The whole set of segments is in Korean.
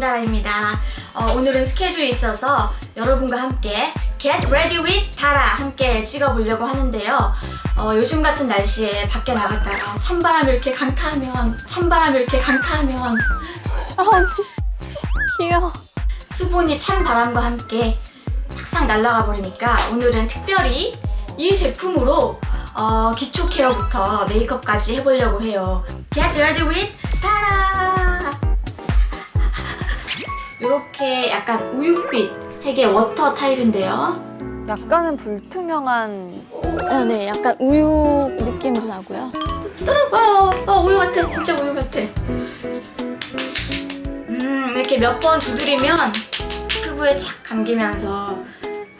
산다라입니다. 어, 오늘은 스케줄이 있어서 여러분과 함께 Get Ready with 타라 함께 찍어보려고 하는데요. 어, 요즘 같은 날씨에 밖에 나갔다가 찬바람이 이렇게 강타하면 찬바람이 이렇게 강타하면 아. 귀여워. 수분이 찬 바람과 함께 싹싹 날아가 버리니까 오늘은 특별히 이 제품으로 어, 기초 케어부터 메이크업까지 해보려고 해요. Get ready with 타라! 이렇게 약간 우윳빛 색의 워터 타입인데요. 약간은 불투명한 아, 네, 약간 우유 느낌도 나고요. 어, 어, 우유 같아. 진짜 우유 같아. 음, 이렇게 몇 번 두드리면 피부에 착 감기면서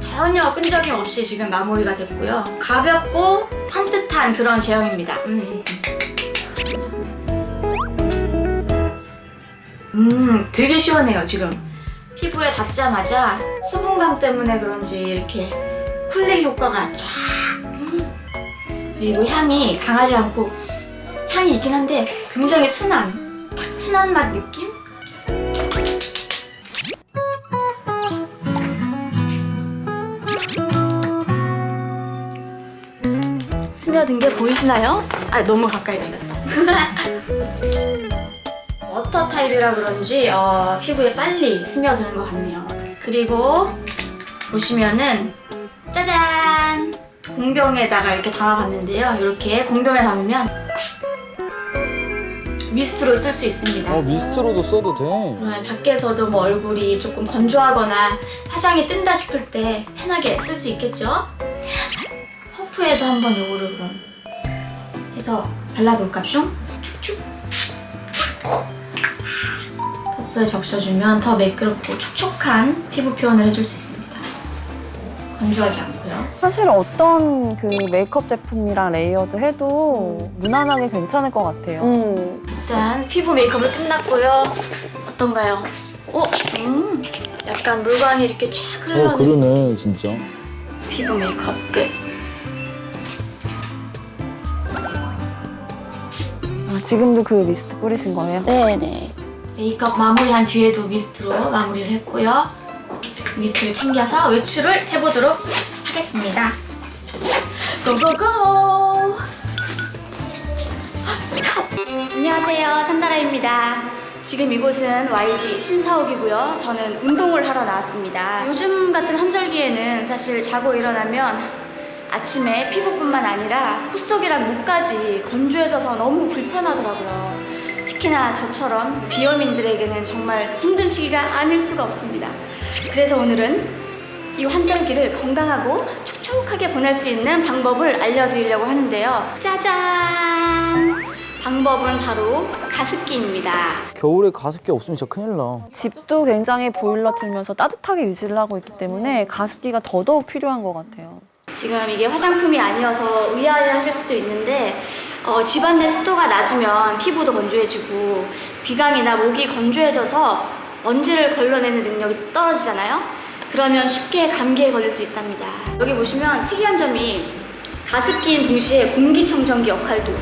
전혀 끈적임 없이 지금 마무리가 됐고요. 가볍고 산뜻한 그런 제형입니다. 음. 음, 되게 시원해요, 지금. 피부에 닿자마자 수분감 때문에 그런지 이렇게 쿨링 효과가 쫙. 음. 그리고 향이 강하지 않고 향이 있긴 한데 굉장히 순한 탁 순한 맛 느낌? 스며든 게 보이시나요? 아 너무 가까이 찍었다 워터 타입이라 그런지 어, 피부에 빨리 스며드는 것 같네요 그리고 보시면은 짜잔 공병에다가 이렇게 담아봤는데요 이렇게 공병에 담으면 미스트로 쓸 수 있습니다. 어 미스트로도 써도 돼. 그러면 밖에서도 뭐 얼굴이 조금 건조하거나 화장이 뜬다 싶을 때 편하게 쓸 수 있겠죠? 퍼프에도 한번 요거를 그럼 해서 발라볼까 뿅? 축축 퍼프에 적셔주면 더 매끄럽고 촉촉한 피부 표현을 해줄 수 있습니다. 건조하지 않고요. 사실 어떤 그 메이크업 제품이랑 레이어드 해도 무난하게 괜찮을 것 같아요. 음, 일단 피부 메이크업을 끝났고요. 어떤가요? 어? 음, 약간 물광이 이렇게 쫙 어 흘러내리는 그러네 진짜. 피부 메이크업 끝. 아, 지금도 그 미스트 뿌리신 거예요? 네네. 메이크업 마무리한 뒤에도 미스트로 마무리를 했고요. 미스트를 챙겨서 외출을 해보도록 하겠습니다. 고고고! 컷! 안녕하세요, 산다라입니다. 지금 이곳은 YG 신사옥이고요. 저는 운동을 하러 나왔습니다. 요즘 같은 한절기에는 사실 자고 일어나면 아침에 피부뿐만 아니라 코 속이랑 목까지 건조해져서 너무 불편하더라고요. 특히나 저처럼 비염인들에게는 정말 힘든 시기가 아닐 수가 없습니다. 그래서 오늘은 이 환절기를 건강하고 촉촉하게 보낼 수 있는 방법을 알려드리려고 하는데요. 짜잔! 방법은 바로 가습기입니다. 겨울에 가습기 없으면 진짜 큰일 나. 집도 굉장히 보일러 틀면서 따뜻하게 유지를 하고 있기 때문에 가습기가 더더욱 필요한 것 같아요. 지금 이게 화장품이 아니어서 의아해 하실 수도 있는데 어, 집안 내 습도가 낮으면 피부도 건조해지고 비강이나 목이 건조해져서 먼지를 걸러내는 능력이 떨어지잖아요. 그러면 쉽게 감기에 걸릴 수 있답니다. 여기 보시면 특이한 점이 가습기인 동시에 공기청정기 역할도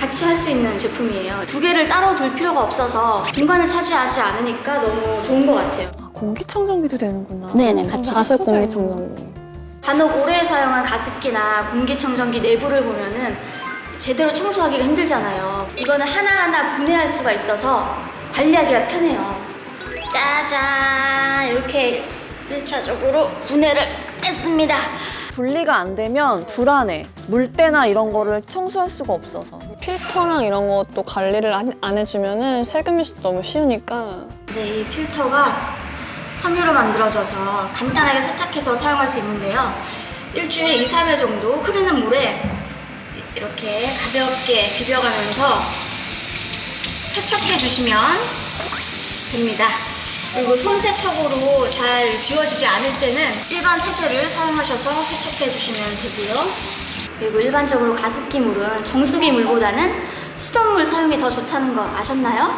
같이 할 수 있는 제품이에요. 두 개를 따로 둘 필요가 없어서 공간을 차지하지 않으니까 너무 좋은 것 같아요. 아, 공기청정기도 되는구나. 네네, 같이 가습 공기청정기. 간혹 오래 사용한 가습기나 공기청정기 내부를 보면은 제대로 청소하기가 힘들잖아요. 이거는 하나하나 분해할 수가 있어서 관리하기가 편해요. 짜잔! 이렇게 1차적으로 분해를 했습니다. 분리가 안 되면 불안해. 물때나 이런 거를 청소할 수가 없어서. 필터랑 이런 것도 관리를 안, 안 해주면은 세균일 수도 너무 쉬우니까 네, 이 필터가 섬유로 만들어져서 간단하게 세탁해서 사용할 수 있는데요. 일주일에 2, 3회 정도 흐르는 물에 이렇게 가볍게 비벼가면서 세척해 주시면 됩니다. 그리고 손 세척으로 잘 지워지지 않을 때는 일반 세제를 사용하셔서 세척해 주시면 되고요. 그리고 일반적으로 가습기 물은 정수기 물보다는 수돗물 사용이 더 좋다는 거 아셨나요?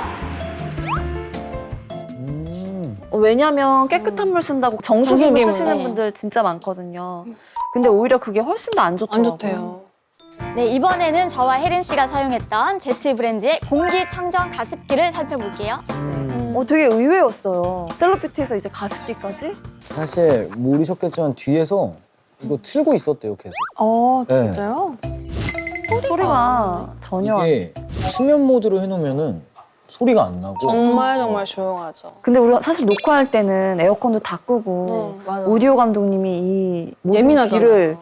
음. 어, 왜냐면 깨끗한 물 쓴다고 정수기 물 정수기 물, 쓰시는 네. 분들 진짜 많거든요. 근데 오히려 그게 훨씬 더안안 좋더라고요. 좋대요. 네, 이번에는 저와 혜린 씨가 사용했던 제트 브랜드의 공기 청정 가습기를 살펴볼게요. 음. 어, 되게 의외였어요. 셀럽뷰티에서 이제 가습기까지? 사실 모르셨겠지만 뒤에서 이거 틀고 있었대요 계속. 어, 네. 진짜요? 소리가 전혀 안 이게 수면 모드로 해놓으면은 소리가 안 나고. 정말 정말 조용하죠. 근데 우리가 사실 녹화할 때는 에어컨도 다 끄고 네. 맞아. 오디오 감독님이 이 모든 예민하잖아요. 귀를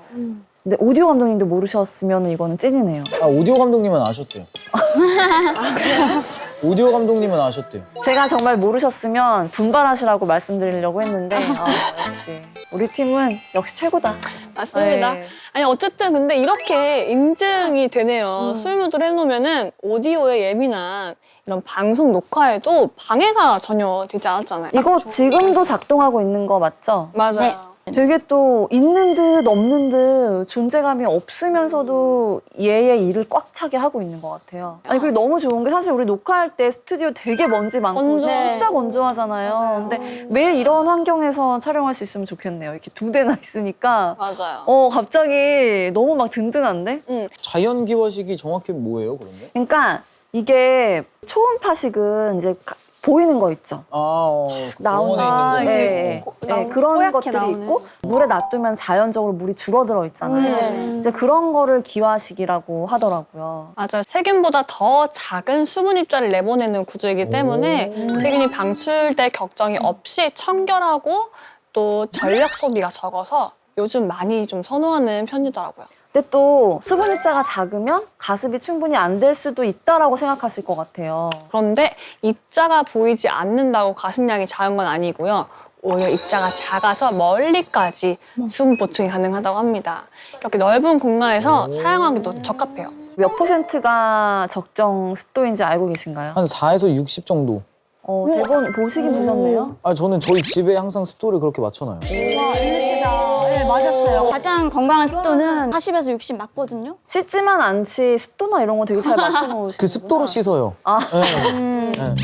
근데 오디오 감독님도 모르셨으면 이거는 찐이네요. 아 오디오 감독님은 아셨대요. 오디오 감독님은 아셨대요. 제가 정말 모르셨으면 분발하시라고 말씀드리려고 했는데 아, 역시 우리 팀은 역시 최고다. 맞습니다. 네. 아니 어쨌든 근데 이렇게 인증이 되네요. 수유모드를 해놓으면은 오디오에 예민한 이런 방송 녹화에도 방해가 전혀 되지 않았잖아요. 이거 지금도 작동하고 있는 거 맞죠? 맞아요. 네. 되게 또 있는 듯 없는 듯 존재감이 없으면서도 얘의 일을 꽉 차게 하고 있는 것 같아요. 아니 그리고 너무 좋은 게 사실 우리 녹화할 때 스튜디오 되게 먼지 많고 건조. 진짜 건조하잖아요. 근데 매일 이런 환경에서 촬영할 수 있으면 좋겠네요. 이렇게 두 대나 있으니까 맞아요. 어 갑자기 너무 막 든든한데? 응. 자연 기화식이 정확히 뭐예요 그런데? 그러니까 이게 초음파식은 이제 가- 보이는 거 있죠. 아 어, 나오는 있는 거. 네, 네. 고- 네, 나오는 그런 뽀얗게 것들이 나오는. 있고 물에 놔두면 자연적으로 물이 줄어들어 있잖아요. 네. 이제 그런 거를 기화식이라고 하더라고요. 맞아요. 세균보다 더 작은 수분 입자를 내보내는 구조이기 때문에 세균이 방출될 걱정이 없이 청결하고 또 전력 소비가 적어서 요즘 많이 좀 선호하는 편이더라고요. 근데 또 수분 입자가 작으면 가습이 충분히 안 될 수도 있다라고 생각하실 것 같아요. 그런데 입자가 보이지 않는다고 가습량이 작은 건 아니고요. 오히려 입자가 작아서 멀리까지 수분 보충이 가능하다고 합니다. 이렇게 넓은 공간에서 사용하기도 적합해요. 몇 퍼센트가 적정 습도인지 알고 계신가요? 한 4에서 60 정도. 어, 대본 보시긴 보셨네요. 아 저는 저희 집에 항상 습도를 그렇게 맞춰놔요. 맞았어요. 가장 건강한 습도는 40에서 60 맞거든요. 씻지만 않지 습도나 이런 거 되게 잘 맞춰놓으시고 그 습도로 씻어요. 아. 네. 음. 네.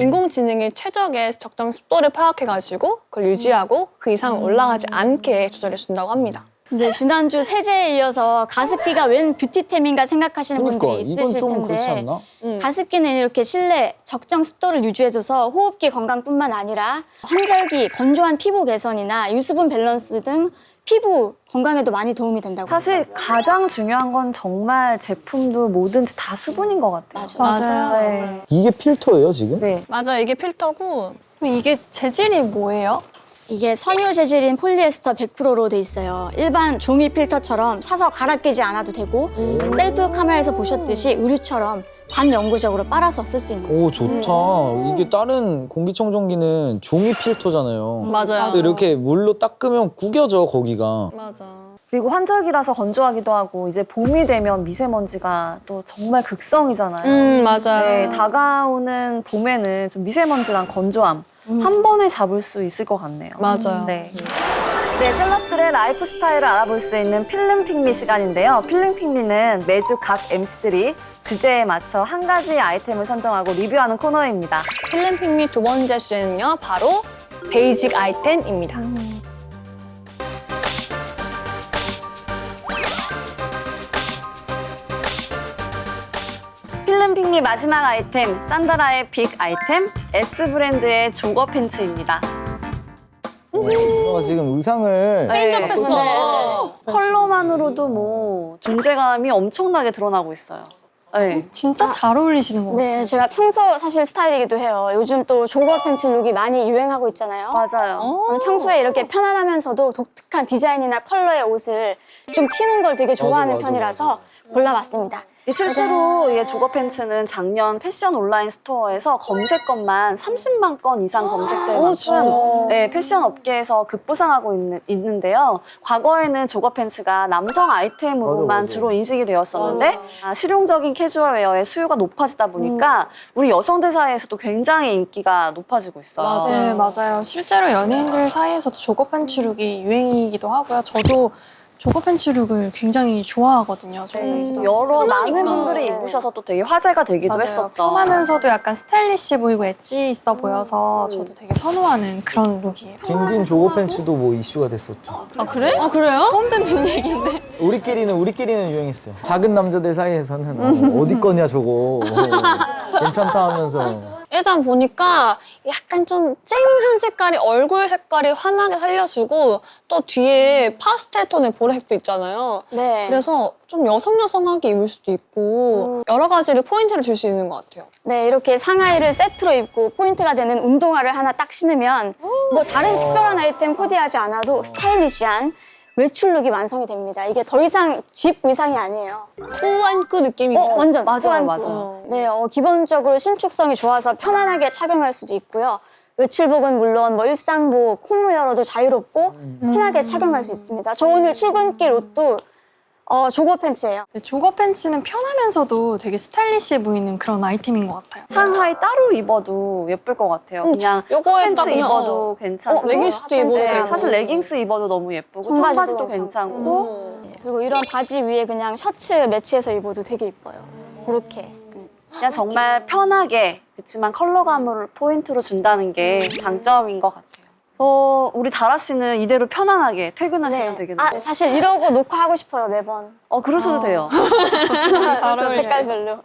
인공지능이 최적의 적정 습도를 파악해가지고 그걸 유지하고 그 이상 올라가지 않게 조절해 준다고 합니다. 근데 지난주 세제에 이어서 가습기가 웬 뷰티템인가 생각하시는 그러니까 분들이 이건 있으실 좀 텐데 그렇지 않나? 음. 가습기는 이렇게 실내 적정 습도를 유지해줘서 호흡기 건강뿐만 아니라 환절기, 건조한 피부 개선이나 유수분 밸런스 등 피부 건강에도 많이 도움이 된다고 사실. 가장 중요한 건 정말 제품도 뭐든지 다 수분인 것 같아요. 맞아요. 네. 이게 필터예요 지금? 네. 맞아요. 이게 필터고 이게 재질이 뭐예요? 이게 섬유 재질인 폴리에스터 100%로 돼 있어요. 일반 종이 필터처럼 사서 갈아 끼지 않아도 되고 셀프 카메라에서 보셨듯이 의류처럼 반영구적으로 빨아서 쓸 수 있는 거예요. 오 좋다. 이게 다른 공기청정기는 종이 필터잖아요. 맞아요. 근데 이렇게 물로 닦으면 구겨져 거기가. 맞아. 그리고 환절기라서 건조하기도 하고 이제 봄이 되면 미세먼지가 또 정말 극성이잖아요. 음 맞아요. 네, 다가오는 봄에는 좀 미세먼지랑 건조함 한 번에 잡을 수 있을 것 같네요. 맞아요. 네. 네, 셀럽들의 라이프 스타일을 알아볼 수 있는 필름 핑미 시간인데요. 필름 핑미는 매주 각 MC들이 주제에 맞춰 한 가지 아이템을 선정하고 리뷰하는 코너입니다. 필름 핑미 두 번째 주제는요. 바로 베이직 아이템입니다. 필름 핑미 마지막 아이템, 산다라의 빅 아이템, S 브랜드의 조거 팬츠입니다. 어, 지금 의상을 체인지업했어. 컬러만으로도 뭐 존재감이 엄청나게 드러나고 있어요. 네. 진짜 잘 어울리시는 거 같아요. 네, 제가 평소 사실 스타일이기도 해요. 요즘 또 조거 팬츠 룩이 많이 유행하고 있잖아요. 맞아요. 저는 평소에 이렇게 편안하면서도 독특한 디자인이나 컬러의 옷을 좀 튀는 걸 되게 좋아하는 맞아, 편이라서 골라봤습니다. 실제로 이 조거 팬츠는 작년 패션 온라인 스토어에서 검색건만 30만 건 이상 검색될 만큼 네, 패션 업계에서 급부상하고 있는, 있는 데요. 과거에는 조거 팬츠가 남성 아이템으로만 맞아, 맞아. 주로 인식이 되었었는데 아, 실용적인 캐주얼 웨어의 수요가 높아지다 보니까 우리 여성들 사이에서도 굉장히 인기가 높아지고 있어요. 맞아요. 네, 맞아요. 실제로 연예인들 사이에서도 조거 팬츠 룩이 유행이기도 하고요. 저도 조거 팬츠 룩을 굉장히 좋아하거든요. 네, 저도 여러 많은. 분들이 입으셔서 또 되게 화제가 되기도 맞아요. 했었죠. 편하면서도 약간 스타일리시해 보이고 엣지 있어 보여서 저도 되게 선호하는 그런 룩이에요. 딘딘 조거 팬츠도 뭐 이슈가 됐었죠. 아 그래? 아 그래요? 처음 듣는 얘기인데. 우리끼리는 우리끼리는 유행했어요. 작은 남자들 사이에서는 어, 어디 거냐 저거. 괜찮다 하면서. 일단 보니까 약간 좀 쨍한 색깔이 얼굴 색깔이 환하게 살려주고 또 뒤에 파스텔 톤의 보라색도 있잖아요. 네. 그래서 좀 여성 여성하게 입을 수도 있고 여러 가지를 포인트를 줄 수 있는 것 같아요. 네, 이렇게 상하이를 세트로 입고 포인트가 되는 운동화를 하나 딱 신으면 뭐 다른 특별한 아이템 코디하지 않아도 스타일리시한 외출룩이 완성이 됩니다. 이게 더 이상 집 의상이 아니에요. 꾸안꾸 느낌이 어, 완전 맞아요, 꾸안꾸. 맞아요. 네, 어, 기본적으로 신축성이 좋아서 편안하게 착용할 수도 있고요. 외출복은 물론 뭐 일상복, 콧무여러도 자유롭고 편하게 착용할 수 있습니다. 저 오늘 출근길 옷도 어, 조거 팬츠예요. 네, 조거 팬츠는 편하면서도 되게 스타일리시해 보이는 그런 아이템인 것 같아요. 상하이 따로 입어도 예쁠 것 같아요. 그냥 요거에다 팬츠 입어도 괜찮고 어, 레깅스도 입어도 네, 되고. 사실 레깅스 입어도 너무 예쁘고 청바지도 청바지도 괜찮고. 음. 그리고 이런 바지 위에 그냥 셔츠 매치해서 입어도 되게 이뻐요. 그렇게. 그냥 정말 편하게 그렇지만 컬러감을 포인트로 준다는 게 장점인 것 같아요. 어, 우리 다라 씨는 이대로 편안하게 퇴근하시면 되겠네요. 아, 사실 이러고 녹화하고 싶어요, 매번. 어, 그러셔도 돼요. 그래서 색깔별로.